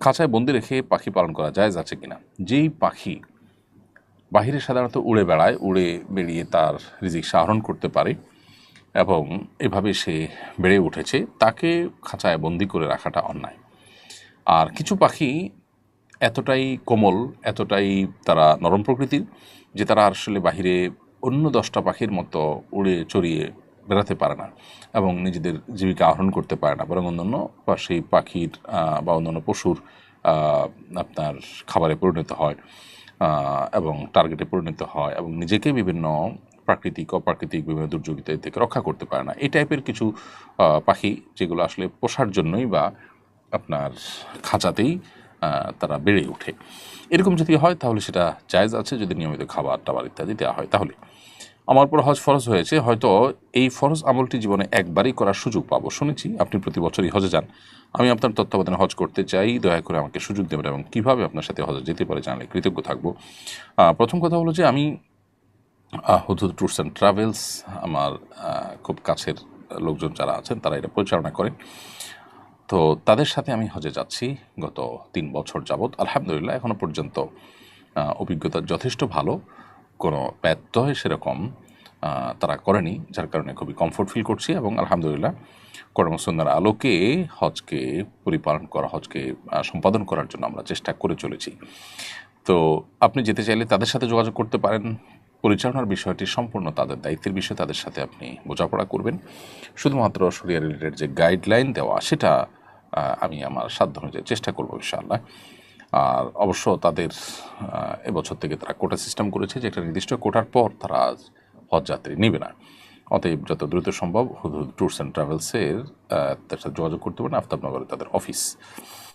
খাঁচায় বন্দি রেখে পাখি পালন করা যায়, যাচ্ছে কিনা? যেই পাখি বাহিরে সাধারণত উড়ে বেড়ায়, উড়ে বেরিয়ে তার রিজিক আহরণ করতে পারে এবং এভাবে সে বেড়ে উঠেছে, তাকে খাঁচায় বন্দি করে রাখাটা অন্যায়। আর কিছু পাখি এতটাই কোমল, এতটাই তারা নরম প্রকৃতির যে তারা আসলে বাহিরে অন্য দশটা পাখির মতো উড়ে চড়িয়ে বেড়াতে পারে না এবং নিজেদের জীবিকা আহরণ করতে পারে না। বরং অন্যান্য বা সেই পাখির বা অন্যান্য পশুর আপনার খাবারে পরিণত হয় এবং টার্গেটে পরিণত হয় এবং নিজেকে বিভিন্ন প্রাকৃতিক, অপ্রাকৃতিক বিভিন্ন দুর্যোগিতা থেকে রক্ষা করতে পারে না। এই টাইপের কিছু পাখি যেগুলো আসলে পোষার জন্যই বা আপনার খাঁচাতেই তারা বেড়ে ওঠে। এরকম যদি হয় তাহলে সেটা জায়জ আছে। যদি নিয়মিত খাবার টাবার ইত্যাদি দেওয়া হয় তাহলে। আমার উপর হজ ফরজ হয়েছে, হয়তো এই ফরজ আমলটি জীবনে একবারই করার সুযোগ পাবো। শুনেছি আপনি প্রতি বছরই হজে যান। আমি আপনার তত্ত্বাবধানে হজ করতে চাই, দয়া করে আমাকে সুযোগ দেবেন এবং কীভাবে আপনার সাথে হজে যেতে পারে জানলে কৃতজ্ঞ থাকব। প্রথম কথা হলো যে আমি হুদুদ ট্যুরস অ্যান্ড ট্রাভেলস, আমার খুব কাছের লোকজন যারা আছেন তারা এটা পরিচালনা করেন। তো তাদের সাথে আমি হজে যাচ্ছি গত তিন বছর যাবৎ। আলহামদুলিল্লাহ এখনও পর্যন্ত অভিজ্ঞতা যথেষ্ট ভালো। কোনো ব্যত্যয় সেরকম তারা করেনি, যার কারণে খুবই কমফোর্ট ফিল করছি এবং আলহামদুলিল্লাহ কর্মসন্ধ্যার আলোকে হজকে পরিপালন করা, হজকে সম্পাদন করার জন্য আমরা চেষ্টা করে চলেছি। তো আপনি যেতে চাইলে তাদের সাথে যোগাযোগ করতে পারেন। পরিচালনার বিষয়টি সম্পূর্ণ তাদের দায়িত্বের বিষয়, তাদের সাথে আপনি বোঝাপড়া করবেন। শুধুমাত্র সরিয়া রিলেটেড যে গাইডলাইন দেওয়া, সেটা আমি আমার সাধ্য অনুযায়ী চেষ্টা করব ইনশাআল্লাহ। আর অবশ্য তাদের এবছর থেকে তারা কোটা সিস্টেম করেছে যে নির্দিষ্ট কোটার পর তারা হজ যাত্রী নেবে না। অতএব যত দ্রুত সম্ভব হুদুদ ট্যুরস অ্যান্ড ট্রাভেলসের তার সাথে যোগাযোগ করতে পারেন আফতাবনগরে তাদের অফিস।